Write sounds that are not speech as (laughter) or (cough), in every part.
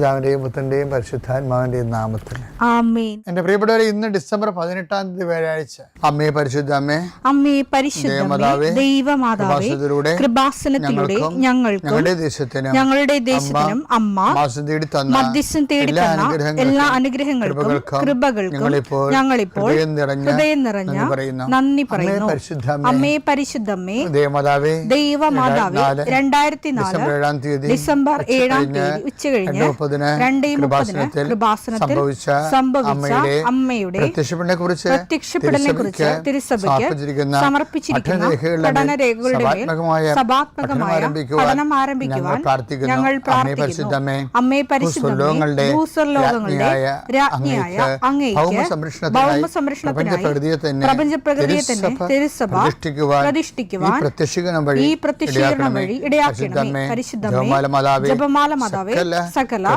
പിതാവിന്റെയും പുത്രന്റെയും പരിശുദ്ധാത്മാവിന്റെയും നാമത്തിൽ. എന്റെ പ്രിയപ്പെട്ടവരെ ഇന്ന് ഡിസംബർ പതിനെട്ടാം തീയതി വ്യാഴാഴ്ച. അമ്മേ പരിശുദ്ധ അമ്മേ അമ്മേ പരിശുദ്ധമേ ദൈവമാതാവേ കൃപാസനത്തിലൂടെ ഞങ്ങൾക്ക് ഞങ്ങളുടെ ദേശത്തിനും ഞങ്ങളുടെ ദേശത്തിനും അമ്മ തേടി തന്ന മധ്യസ്ഥം തേടി എല്ലാ തന്ന എല്ലാ അനുഗ്രഹങ്ങൾക്കും കൃപകൾക്കും ഞങ്ങളിപ്പോൾ ഹൃദയം നിറഞ്ഞ നന്ദി പറയുന്നു. അമ്മേ പരിശുദ്ധ പരിശുദ്ധമ്മേ ദേവമാതാവേ ദൈവമാതാവേ രണ്ടായിരത്തി നാല് ഡിസംബർ ഏഴാം തീയതി ഉച്ച കഴിഞ്ഞ് ഉച്ചകഴിഞ്ഞ് മുപ്പതിന് സംഭവിച്ച അമ്മയുടെ അമ്മയുടെ പ്രത്യക്ഷപ്പെടനെ കുറിച്ച് കുറിച്ച് തിരുസഭയ്ക്ക് സമർപ്പിച്ചിരിക്കുന്ന പഠനരേഖകളുടെ മേൽ സഭാത്മകമായ പഠനം ആരംഭിക്കുവാൻ ഞങ്ങൾ പ്രാർത്ഥിക്കുന്നു. അമ്മേ പരിശുദ്ധമേ ഭൂസ്വർലോകങ്ങളുടെ രാജ്ഞിയായ അങ്ങേക്ക് ഭൗമ സംരക്ഷണത്തിനായി പ്രപഞ്ച പ്രകൃതിയെ തന്നെ തിരുസഭ പ്രതിഷ്ഠിക്കുവാൻ ഈ പ്രത്യക്ഷീകരണം വഴി ഇടയാക്കണമേ. പരിശുദ്ധമേ ജപമാല മാതാവേ സകല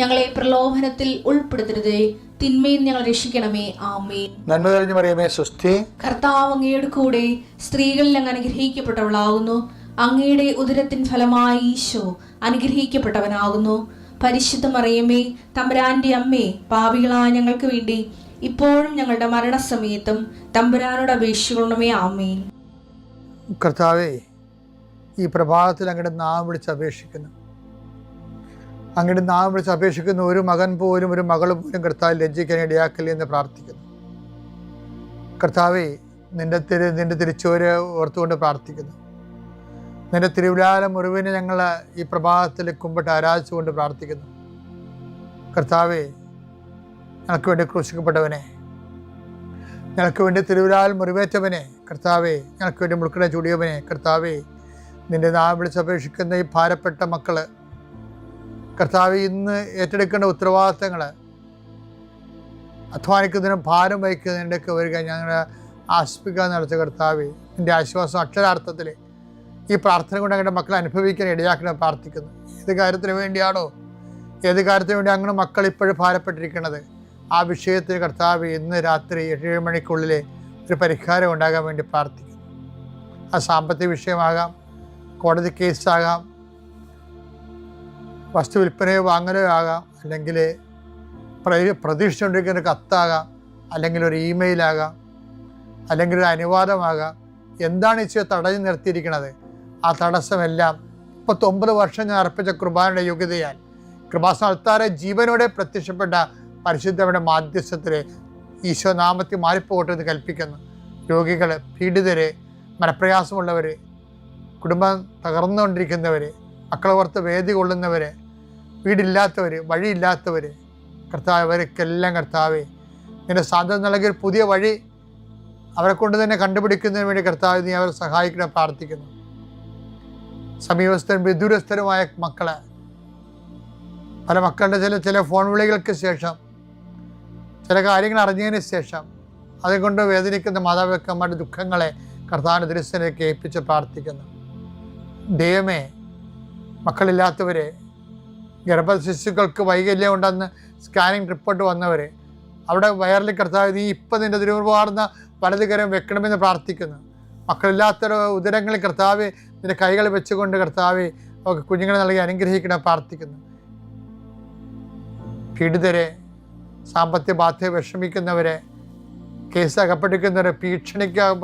ഞങ്ങളെ പ്രലോഭനത്തിൽ ഉൾപ്പെടുത്തരുതേ. തിന്മയിൽ ഞങ്ങൾ രക്ഷിക്കണമേ. ആമേ നന്മ തെളിഞ്ഞു മറിയമേ സ്വസ്തി. കർത്താവ് അങ്ങയുടെ കൂടെ സ്ത്രീകളിൽ അങ്ങ് അനുഗ്രഹിക്കപ്പെട്ടവളാകുന്നു. അങ്ങയുടെ ഉദരത്തിൻ ഫലമായി ഈശോ അനുഗ്രഹിക്കപ്പെട്ടവനാകുന്നു. പരിശുദ്ധ മറിയമേ തമ്പുരാന്റെ അമ്മേ പാവികളായ ഞങ്ങൾക്ക് വേണ്ടി ഇപ്പോഴും ഞങ്ങളുടെ മരണസമയത്തും തമ്പുരാനോട് അപേക്ഷിക്കണമേ. ആമേ കർത്താവേ ഈ പ്രഭാതത്തിൽ അങ്ങയുടെ നാം വിളിച്ച് അപേക്ഷിക്കുന്നു. അങ്ങയുടെ നാം വിളിച്ച് അപേക്ഷിക്കുന്ന ഒരു മകൻ പോലും ഒരു മകൾ പോലും കർത്താവ് ലജ്ജിക്കാൻ ഇടയാക്കില്ല എന്ന് പ്രാർത്ഥിക്കുന്നു. കർത്താവെ നിന്റെ തിരു നിന്റെ തിരിച്ചോര് ഓർത്തുകൊണ്ട് പ്രാർത്ഥിക്കുന്നു. നിന്റെ തിരുവിലാല മുറിവിനെ ഞങ്ങൾ ഈ പ്രഭാതത്തിൽ കുമ്പിട്ട് ആരാധിച്ചുകൊണ്ട് പ്രാർത്ഥിക്കുന്നു. കർത്താവെ ഞങ്ങൾക്ക് വേണ്ടി ക്രൂശിക്കപ്പെട്ടവനെ ഞങ്ങൾക്ക് വേണ്ടി തിരുവിലാൽ മുറിവേറ്റവനെ കർത്താവെ ഞങ്ങൾക്ക് വേണ്ടി മുൾക്കിടെ ചൂടിയവനെ കർത്താവെ നിന്റെ നാം വിളിച്ചപേക്ഷിക്കുന്ന ഈ ഭാരപ്പെട്ട മക്കൾ കർത്താവ് ഇന്ന് ഏറ്റെടുക്കേണ്ട ഉത്തരവാദിത്തങ്ങൾ അധ്വാനിക്കുന്നതിനും ഭാരം വഹിക്കുന്നതിന്റെയൊക്കെ വരിക. ഞങ്ങളുടെ ആസ്പിക്കാൻ നടത്തിയ കർത്താവ് എന്റെ ആശ്വാസം അക്ഷരാർത്ഥത്തിൽ ഈ പ്രാർത്ഥന കൊണ്ട് ഞങ്ങളുടെ മക്കളെ അനുഭവിക്കാൻ ഇടയാക്കണം പ്രാർത്ഥിക്കുന്നു. ഏത് കാര്യത്തിന് വേണ്ടിയാണോ ഏത് കാര്യത്തിന് വേണ്ടി അങ്ങനെ മക്കൾ ഇപ്പോഴും ഭാരപ്പെട്ടിരിക്കുന്നത് ആ വിഷയത്തിന് കർത്താവ് ഇന്ന് രാത്രി ഏഴ് മണിക്കുള്ളിൽ ഒരു പരിഹാരം ഉണ്ടാകാൻ വേണ്ടി പ്രാർത്ഥിക്കുന്നു. ആ സാമ്പത്തിക വിഷയമാകാം കോടതി കേസാകാം വസ്തു വിൽപ്പനയോ വാങ്ങലോ ആകാം അല്ലെങ്കിൽ പ്രതീക്ഷിച്ചുകൊണ്ടിരിക്കുന്ന ഒരു കത്താകാം അല്ലെങ്കിൽ ഒരു ഇമെയിലാകാം അല്ലെങ്കിൽ ഒരു അനുവാദമാകാം. എന്താണ് ഈശോ തടഞ്ഞു നിർത്തിയിരിക്കുന്നത്? ആ തടസ്സമെല്ലാം മുപ്പത്തൊമ്പത് വർഷം ഞാൻ അർപ്പിച്ച കുർബാനയുടെ യോഗ്യതയാൽ കൃപാസ്ഥാനത്താറെ ജീവനോടെ പ്രത്യക്ഷപ്പെട്ട പരിശുദ്ധയുടെ മാധ്യസ്ഥത്തിൽ ഈശോ നാമത്തിൽ മാറിപ്പോകട്ടെ എന്ന് കൽപ്പിക്കുന്നു. രോഗികൾ പീഡിതരെ മനപ്രയാസമുള്ളവർ കുടുംബം തകർന്നുകൊണ്ടിരിക്കുന്നവർ മക്കളെ ഓർത്ത് വേദി കൊള്ളുന്നവർ വീടില്ലാത്തവർ വഴിയില്ലാത്തവർ കർത്താവ് അവർക്കെല്ലാം കർത്താവേ നിന്റെ സാധ്യത നൽകിയ പുതിയ വഴി അവരെ കൊണ്ട് തന്നെ കണ്ടുപിടിക്കുന്നതിന് വേണ്ടി കർത്താവ് നീ അവരെ സഹായിക്കണം പ്രാർത്ഥിക്കുന്നു. സമീപസ്ഥരും വിദൂരസ്ഥരുമായ മക്കളെ പല മക്കളുടെ ചില ചില ഫോൺ വിളികൾക്ക് ശേഷം ചില കാര്യങ്ങൾ അറിഞ്ഞതിന് ശേഷം അതുകൊണ്ട് വേദനിക്കുന്ന മാതാപിതാക്കന്മാരുടെ ദുഃഖങ്ങളെ കർത്താവിന്റെ ദൃശ്യനേക്ക് ഏൽപ്പിച്ച് പ്രാർത്ഥിക്കുന്നു. ദൈവമേ മക്കളില്ലാത്തവരെ ഗർഭശിശുക്കൾക്ക് വൈകല്യം ഉണ്ടെന്ന് സ്കാനിങ് റിപ്പോർട്ട് വന്നവരെ അവിടെ വയറിൽ കർത്താവ് നീ ഇപ്പം നിന്റെ തിരുവാർന്ന വലതുകരം വെക്കണമെന്ന് പ്രാർത്ഥിക്കുന്നു. മക്കളില്ലാത്ത ഉദരങ്ങളിൽ കർത്താവ് നിന്റെ കൈകൾ വെച്ചുകൊണ്ട് കർത്താവ് അവർക്ക് കുഞ്ഞുങ്ങളെ നൽകി അനുഗ്രഹിക്കണം പ്രാർത്ഥിക്കുന്നു. പീഡിതരെ സാമ്പത്തിക ബാധ്യത വിഷമിക്കുന്നവരെ കേസ് അകപ്പെട്ടിരിക്കുന്നവരെ ഭീഷണിക്ക്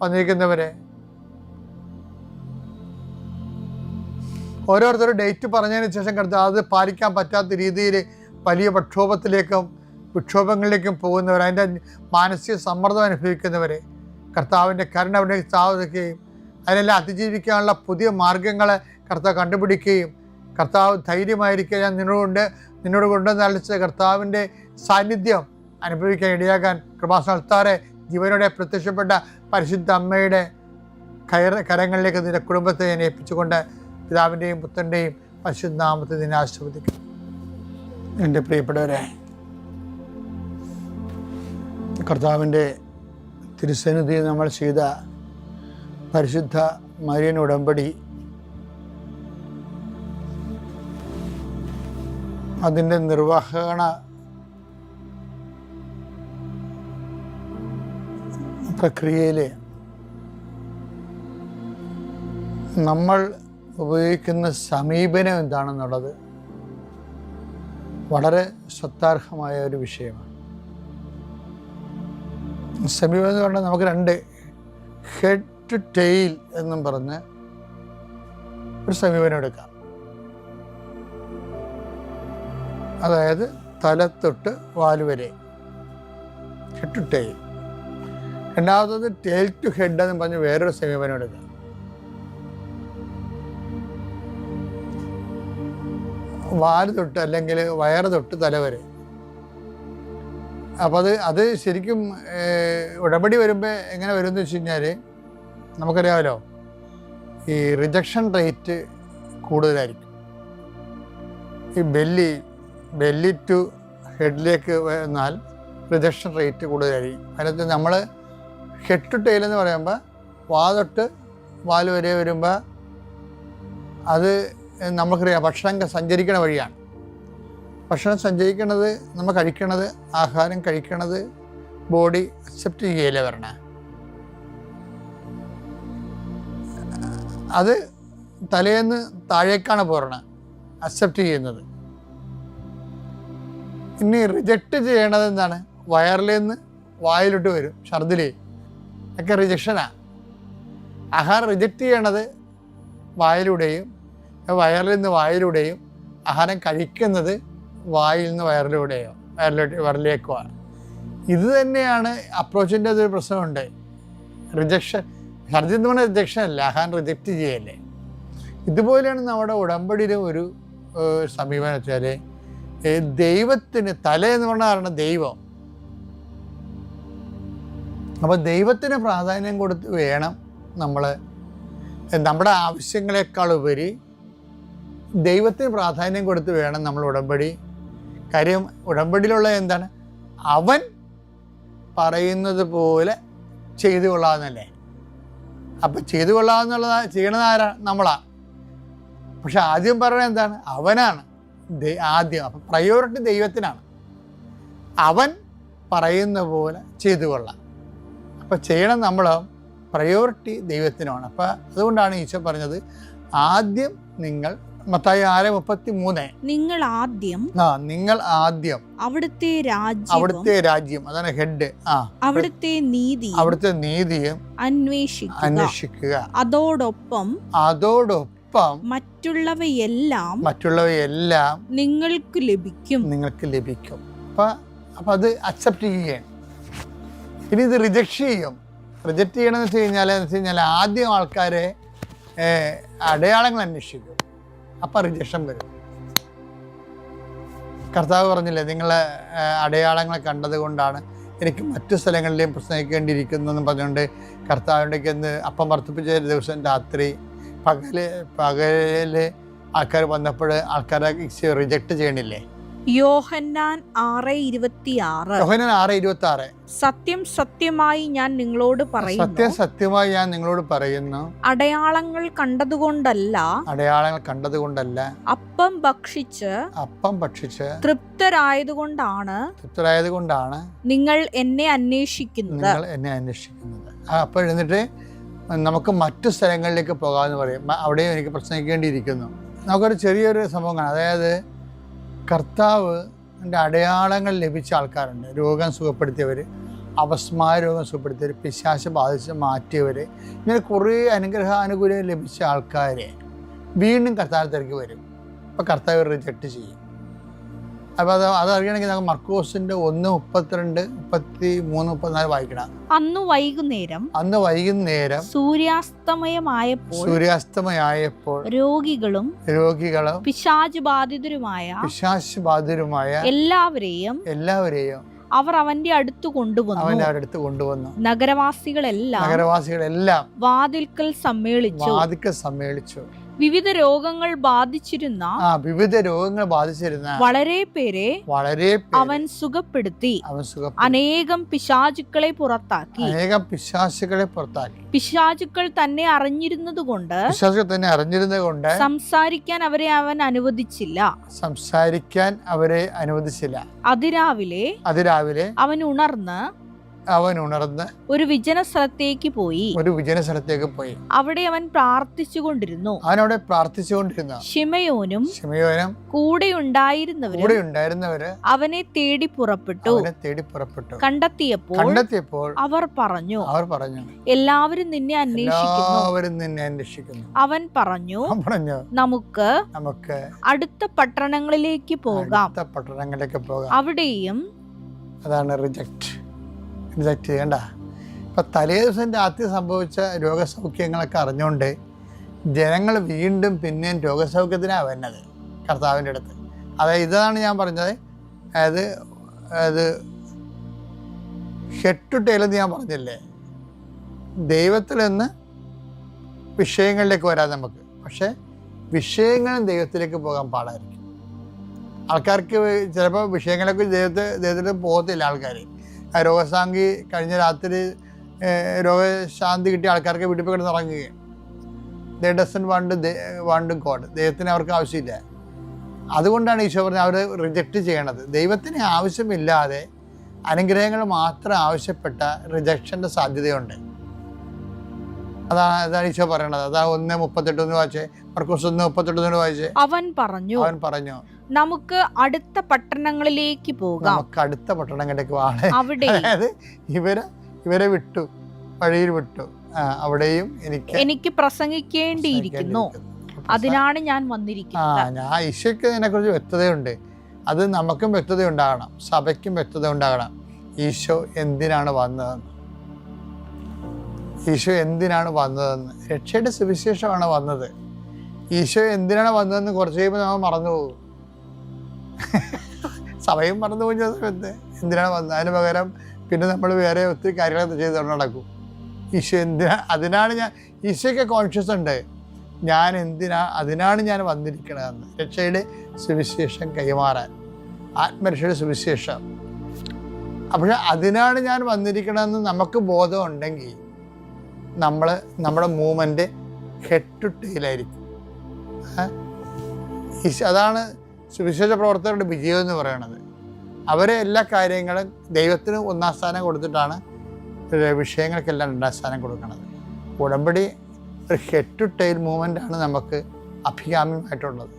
വന്നിരിക്കുന്നവരെ ഓരോരുത്തരും ഡേറ്റ് പറഞ്ഞതിന് ശേഷം കർത്താവ് അത് പാലിക്കാൻ പറ്റാത്ത രീതിയിൽ വലിയ പ്രക്ഷോഭത്തിലേക്കും വിക്ഷോഭങ്ങളിലേക്കും പോകുന്നവർ അതിന്റെ മാനസിക സമ്മർദ്ദം അനുഭവിക്കുന്നവരെ കർത്താവിന്റെ കരുണ അവിടെ സ്ഥാപിക്കുകയും അതിനെല്ലാം അതിജീവിക്കാനുള്ള പുതിയ മാർഗങ്ങൾ കർത്താവ് കണ്ടുപിടിക്കുകയും കർത്താവ് ധൈര്യമായിരിക്കുക ഞാൻ നിന്നോടുകൊണ്ട് നിന്നോട് കൊണ്ടുവന്ന് അളിച്ച കർത്താവിന്റെ സാന്നിധ്യം അനുഭവിക്കാൻ ഇടയാകാൻ കൃപാസനത്താറെ ജീവനോടെ പ്രത്യക്ഷപ്പെട്ട പരിശുദ്ധ അമ്മയുടെ കയർ കരങ്ങളിലേക്ക് നിന്റെ കുടുംബത്തെ ഞാൻ ഏൽപ്പിച്ചുകൊണ്ട് പിതാവിന്റെയും പുത്രന്റെയും പരിശുദ്ധാമത്തെ നിന്നെ ആശീർവദിക്കും എന്റെ പ്രിയപ്പെട്ടവരെ കർത്താവിന്റെ തിരുസന്നിധി നമ്മൾ ചെയ്ത പരിശുദ്ധ മരിയൻ ഉടമ്പടി അതിന്റെ നിർവഹണ പ്രക്രിയയിൽ നമ്മൾ ഉപയോഗിക്കുന്ന സമീപനം എന്താണെന്നുള്ളത് വളരെ ശ്രദ്ധാർഹമായ ഒരു വിഷയമാണ്. സമീപനം എന്ന് പറഞ്ഞാൽ നമുക്ക് രണ്ട് ഹെഡ് ടു ടെയിൽ എന്നും പറഞ്ഞ് ഒരു സമീപനം എടുക്കാം. അതായത് തല തൊട്ട് വാൽ വരെ. ഹെഡ് ടു ടെയിൽ രണ്ടാമത്തത് ടെയിൽ ടു ഹെഡ് എന്ന് പറഞ്ഞ് വേറൊരു സമീപനം എടുക്കാം. വാൽ തൊട്ട് അല്ലെങ്കിൽ വയറ് തൊട്ട് തല വരെ. അപ്പം അത് അത് ശരിക്കും ഉടപടി വരുമ്പോൾ എങ്ങനെ വരും എന്ന് വെച്ച് കഴിഞ്ഞാൽ നമുക്കറിയാമല്ലോ ഈ റിജക്ഷൻ റേറ്റ് കൂടുതലായിരിക്കും. ഈ ബെല്ലി ബെല്ലി ടു ഹെഡിലേക്ക് വന്നാൽ റിജക്ഷൻ റേറ്റ് കൂടുതലായിരിക്കും. അതിനകത്ത് നമ്മൾ ഹെഡ് ടു ടെയിൽ എന്ന് പറയുമ്പോൾ വാ തൊട്ട് വാൽ വരെ വരുമ്പോൾ അത് നമുക്കറിയാം ഭക്ഷണം സഞ്ചരിക്കണ വഴിയാണ്. ഭക്ഷണം സഞ്ചരിക്കണത് നമ്മൾ കഴിക്കണത് ആഹാരം കഴിക്കണത് ബോഡി അക്സെപ്റ്റ് ചെയ്യല വരണ? അത് തലേന്ന് താഴേക്കാണ് പോരണ അക്സെപ്റ്റ് ചെയ്യുന്നത്. ഇനി റിജക്റ്റ് ചെയ്യണത് എന്താണ്? വയറിലേന്ന് വായിലോട്ട് വരും ഛർദിൽ ഒക്കെ റിജക്ഷനാണ് ആഹാരം റിജക്റ്റ് ചെയ്യണത് വായിലൂടെയും വയറിൽ നിന്ന് വായിലൂടെയും ആഹാരം കഴിക്കുന്നത് വായിൽ നിന്ന് വയറിലൂടെയോ വയറിലോട്ട് വയറിലേക്കുമാണ് ഇത് തന്നെയാണ് അപ്രോച്ചിന്റെ ഒരു പ്രശ്നമുണ്ട്. റിജക്ഷൻ ഛർദി എന്ന് പറഞ്ഞാൽ റിജക്ഷൻ അല്ല ആഹാരം റിജക്റ്റ് ചെയ്യല്ലേ. ഇതുപോലെയാണ് നമ്മുടെ ഉടമ്പടിയിലെ ഒരു സമീപനം വെച്ചാൽ ദൈവത്തിന് തല എന്ന് പറഞ്ഞാൽ ദൈവം. അപ്പോൾ ദൈവത്തിന് പ്രാധാന്യം കൊടുത്ത് വേണം നമ്മൾ നമ്മുടെ ആവശ്യങ്ങളെക്കാൾ ഉപരി ദൈവത്തിന് പ്രാധാന്യം കൊടുത്ത് വേണം നമ്മൾ ഉടമ്പടി. കാര്യം ഉടമ്പടിയിലുള്ള എന്താണ്? അവൻ പറയുന്നത് പോലെ ചെയ്തു കൊള്ളാമെന്നല്ലേ അപ്പം ചെയ്തു കൊള്ളാമെന്നുള്ളത് ചെയ്യണത് ആരാണ് നമ്മളാ. പക്ഷെ ആദ്യം പറയണത് എന്താണ്? അവനാണ്. ആദ്യം. അപ്പം പ്രയോറിറ്റി ദൈവത്തിനാണ്. അവൻ പറയുന്ന പോലെ ചെയ്തു കൊള്ളാം. അപ്പം ചെയ്യണം നമ്മൾ പ്രയോറിറ്റി ദൈവത്തിനാണ് അപ്പം അതുകൊണ്ടാണ് ഈശോ പറഞ്ഞത് ആദ്യം നിങ്ങൾ മത്തായി ആറ് മുപ്പത്തി മൂന്ന് നിങ്ങൾ ആദ്യം ആ നിങ്ങൾ ആദ്യം അവിടുത്തെ രാജ്യം അവിടുത്തെ രാജ്യം അതാണ് ഹെഡ് ആ. അവിടുത്തെ നീതി അവിടുത്തെ നീതിയും അന്വേഷിക്കുക. അന്വേഷിക്കുക. അതോടൊപ്പം അതോടൊപ്പം മറ്റുള്ളവയെല്ലാം മറ്റുള്ളവയെല്ലാം നിങ്ങൾക്ക് ലഭിക്കും. നിങ്ങൾക്ക് ലഭിക്കും. അപ്പൊ അപ്പൊ അത് അക്സെപ്റ്റ് ചെയ്യുകയാണ്. ഇനി ഇത് റിജക്ട് ചെയ്യും. റിജക്ട് ചെയ്യണമെന്ന് വെച്ച് കഴിഞ്ഞാൽ എന്ന് വെച്ച് കഴിഞ്ഞാൽ ആദ്യം ആൾക്കാരെ അടയാളങ്ങൾ അന്വേഷിക്കും. അപ്പം റിജക്ഷൻ വരും. കർത്താവ് പറഞ്ഞില്ലേ നിങ്ങളെ അടയാളങ്ങളെ കണ്ടതുകൊണ്ടാണ് കണ്ടത് കൊണ്ടാണ് എനിക്ക് മറ്റു സ്ഥലങ്ങളിലെയും പ്രസംഗിക്കേണ്ടിയിരിക്കുന്നതെന്ന് പറഞ്ഞുകൊണ്ട് കർത്താവിന്റെ എന്ന് അപ്പം വർദ്ധിപ്പിച്ച ദിവസം രാത്രി പകൽ പകൽ ആൾക്കാർ വന്നപ്പോൾ ആൾക്കാരെ റിജക്റ്റ് ചെയ്യണില്ലേ? യോഹന്നാൻ ആറ് ഇരുപത്തിയാറ്. യോഹന്നാൻ ആറ് ഇരുപത്തി ആറ് സത്യം സത്യമായി ഞാൻ നിങ്ങളോട് പറയുന്നു. സത്യം സത്യമായി ഞാൻ നിങ്ങളോട് പറയുന്നു. അടയാളങ്ങൾ കണ്ടതുകൊണ്ടല്ല അടയാളങ്ങൾ കണ്ടതുകൊണ്ടല്ല അപ്പം ഭക്ഷിച്ച് അപ്പം ഭക്ഷിച്ച് തൃപ്തരായതുകൊണ്ടാണ് തൃപ്തരായതുകൊണ്ടാണ് നിങ്ങൾ എന്നെ അന്വേഷിക്കുന്നത്. നിങ്ങൾ എന്നെ അന്വേഷിക്കുന്നത്. അപ്പോൾ എന്നിട്ട് നമുക്ക് മറ്റു സ്ഥലങ്ങളിലേക്ക് പോകാമെന്ന് പറയും. അവിടെയും എനിക്ക് പ്രസംഗിക്കേണ്ടിയിരിക്കുന്നു നമുക്കൊരു ചെറിയൊരു സംഭവം കാണാം. അതായത് കർത്താവ് അടയാളങ്ങൾ ലഭിച്ച ആൾക്കാരുണ്ട്. രോഗം സുഖപ്പെടുത്തിയവർ അവസ്മായ രോഗം സുഖപ്പെടുത്തിയവർ പിശാശ ബാധിച്ച് മാറ്റിയവർ ഇങ്ങനെ കുറേ അനുഗ്രഹാനുകൂല്യം ലഭിച്ച ആൾക്കാരെ വീണ്ടും കർത്താവ് തിരക്ക് വരും. അപ്പോൾ കർത്താവ് റിജക്റ്റ് ചെയ്യും. അപ്പോൾ അത് അതറിയണമെങ്കിൽ നമുക്ക് മർക്കോസിന്റെ ഒന്ന് മുപ്പത്തിരണ്ട് മുപ്പത്തി മൂന്ന് മുപ്പത്തിനാല് വായിക്കണം. അന്ന് വൈകുന്നേരം അന്ന് വൈകുന്നേരം സൂര്യാസ്തമയമായപ്പോൾ സൂര്യാസ്തമയായപ്പോൾ രോഗികളും രോഗികളും പിശാച് ബാധിതരുമായ പിശാച് ബാധിതരുമായ എല്ലാവരെയും എല്ലാവരെയും അവർ അവന്റെ അടുത്ത് കൊണ്ടുവന്നു. അവന്റെ അടുത്ത് കൊണ്ടുവന്നു. നഗരവാസികളെല്ലാം നഗരവാസികളെല്ലാം വാതിൽക്കൽ സമ്മേളിച്ചു. വാതിൽക്കൽ സമ്മേളിച്ചു. വിവിധ രോഗങ്ങൾ ബാധിച്ചിരുന്ന ആ വിവിധ രോഗങ്ങൾ ബാധിച്ചിരുന്ന വളരെ പേരെ വളരെ പേരെ അവൻ സുഖപ്പെടുത്തി. അവൻ സുഖം അനേകം പിശാചുക്കളെ പുറത്താക്കി. അനേകം പിശാചുക്കളെ പുറത്താക്കി. പിശാചുക്കൾ തന്നെ അറിഞ്ഞിരുന്നതുകൊണ്ട് കൊണ്ട് തന്നെ അറിഞ്ഞിരുന്നത് കൊണ്ട് സംസാരിക്കാൻ അവരെ അവൻ അനുവദിച്ചില്ല. സംസാരിക്കാൻ അവരെ അനുവദിച്ചില്ല. അതിരാവിലെ അതിരാവിലെ അവൻ ഉണർന്ന് അവൻ ഉണർന്ന് ഒരു വിജന സ്ഥലത്തേക്ക് പോയി. ഒരു വിജന സ്ഥലത്തേക്ക് പോയി. അവിടെ അവൻ പ്രാർത്ഥിച്ചുകൊണ്ടിരുന്നു. അവനവിടെ പ്രാർത്ഥിച്ചുകൊണ്ടിരുന്ന ഷിമയോനും ഷിമയോനും കൂടെ ഉണ്ടായിരുന്നവരും കൂടെ ഉണ്ടായിരുന്നവര് അവനെ തേടി പുറപ്പെട്ടു. അവനെ തേടി പുറപ്പെട്ടു. കണ്ടെത്തിയപ്പോൾ കണ്ടെത്തിയപ്പോൾ അവർ പറഞ്ഞു അവർ പറഞ്ഞു എല്ലാവരും നിന്നെ അന്വേഷിക്കുന്നു. എല്ലാവരും നിന്നെ അന്വേഷിക്കുന്നു. അവൻ പറഞ്ഞു പറഞ്ഞു നമുക്ക് നമുക്ക് അടുത്ത പട്ടണങ്ങളിലേക്ക് പോകാം. അടുത്ത പട്ടണങ്ങളിലേക്ക് പോകാം. അവിടെയും അതാണ് റിജക്റ്റ്. റിജക്റ്റ് ചെയ്യണ്ട. ഇപ്പം തലേ ദിവസം രാത്രി സംഭവിച്ച രോഗസൗഖ്യങ്ങളൊക്കെ അറിഞ്ഞുകൊണ്ട് ജനങ്ങൾ വീണ്ടും പിന്നെയും രോഗസൗഖ്യത്തിനാണ് വരുന്നത് കർത്താവിന്റെ അടുത്ത്. അതായത് ഇതാണ് ഞാൻ പറഞ്ഞത്. അതായത് അത് ഹെഡ് ടു ഞാൻ പറഞ്ഞില്ലേ? ദൈവത്തിൽ നിന്ന് വിഷയങ്ങളിലേക്ക് വരാം നമുക്ക്. പക്ഷേ വിഷയങ്ങളും ദൈവത്തിലേക്ക് പോകാൻ പാടായിരിക്കും. ആൾക്കാർക്ക് ചിലപ്പോൾ വിഷയങ്ങളൊക്കെ ദൈവത്തെ ദൈവത്തിൽ പോകത്തില്ല ആൾക്കാർ രോഗശാന്തി കഴിഞ്ഞ രാത്രി രോഗശാന്തി കിട്ടിയ ആൾക്കാർക്ക് വീട്ടിൽ പോയി കിടന്ന് ഇറങ്ങുകയാണ് they doesn't want want God. ദൈവത്തിന് അവർക്ക് ആവശ്യമില്ല. അതുകൊണ്ടാണ് ഈശോ പറഞ്ഞത് അവർ റിജക്റ്റ് ചെയ്യണത് ദൈവത്തിന് ആവശ്യമില്ലാതെ അനുഗ്രഹങ്ങൾ മാത്രം ആവശ്യപ്പെട്ട റിജക്ഷന്റെ സാധ്യതയുണ്ട്. അതാണ് അതാണ് ഈശോ പറയണത്. അതാ ഒന്ന് മുപ്പത്തെട്ട് ഒന്ന് വായിച്ചേ. മർക്കോസ് ഒന്ന് മുപ്പത്തെട്ട് ഒന്ന് വായിച്ചേ. അവൻ പറഞ്ഞു അവൻ പറഞ്ഞു നമുക്ക് അടുത്ത പട്ടണങ്ങളിലേക്ക് പോകാം. നമുക്ക് അടുത്ത പട്ടണങ്ങളിലേക്ക് അവിടെ. ഇവരെ ഇവരെ വിട്ടു വഴിയിൽ വിട്ടു. അവിടെയും എനിക്ക് എനിക്ക് പ്രസംഗിക്കേണ്ടിയിരിക്കുന്നു. അതിനാണ് ഞാൻ ആ വന്നിരിക്കുന്നത് ഞാൻ ഈശോയ്ക്ക് ഇതിനെക്കുറിച്ച് വ്യക്തതയുണ്ട്. അത് നമുക്കും വ്യക്തത ഉണ്ടാകണം സഭയ്ക്കും വ്യക്തത ഉണ്ടാകണം ഈശോ എന്തിനാണ് വന്നതെന്ന്. ഈശോ എന്തിനാണ് വന്നതെന്ന്. രക്ഷയുടെ സുവിശേഷമാണ് വന്നത്. ഈശോ എന്തിനാണ് വന്നതെന്ന് കുറച്ച് കഴിയുമ്പോൾ നമ്മൾ മറന്നു പോകും (laughs) സഭയും മറന്നു പോയ സമയത്ത് എന്തിനാണ് വന്നത്? അതിന് പകരം പിന്നെ നമ്മൾ വേറെ ഒത്തിരി കാര്യങ്ങളൊക്കെ ചെയ്തുകൊണ്ട് നടക്കും. ഈശോ എന്തിനാ അതിനാണ് ഞാൻ ഈശോയ്ക്ക് കോൺഷ്യസ് ഉണ്ട്. ഞാൻ എന്തിനാ അതിനാണ് ഞാൻ വന്നിരിക്കണതെന്ന്. രക്ഷയുടെ സുവിശേഷം കൈമാറാൻ ആത്മരക്ഷയുടെ സുവിശേഷം. അപ്പോൾ അതിനാണ് ഞാൻ വന്നിരിക്കണമെന്ന് നമുക്ക് ബോധമുണ്ടെങ്കിൽ നമ്മൾ നമ്മുടെ മൂവ്മെന്റ് ഹെഡ് ടു ടൈലായിരിക്കും അതാണ് സുവിശേഷ പ്രവർത്തകരുടെ വിജയം എന്ന് പറയുന്നത് അവരെ എല്ലാ കാര്യങ്ങളും ദൈവത്തിന് ഒന്നാം സ്ഥാനം കൊടുത്തിട്ടാണ് വിഷയങ്ങൾക്കെല്ലാം രണ്ടാം സ്ഥാനം കൊടുക്കുന്നത് ഉടമ്പടി ഒരു ഹെഡ് ടു ടെയിൽ മൂവ്മെന്റ് ആണ് നമുക്ക് അഭികാമ്യമായിട്ടുള്ളത്.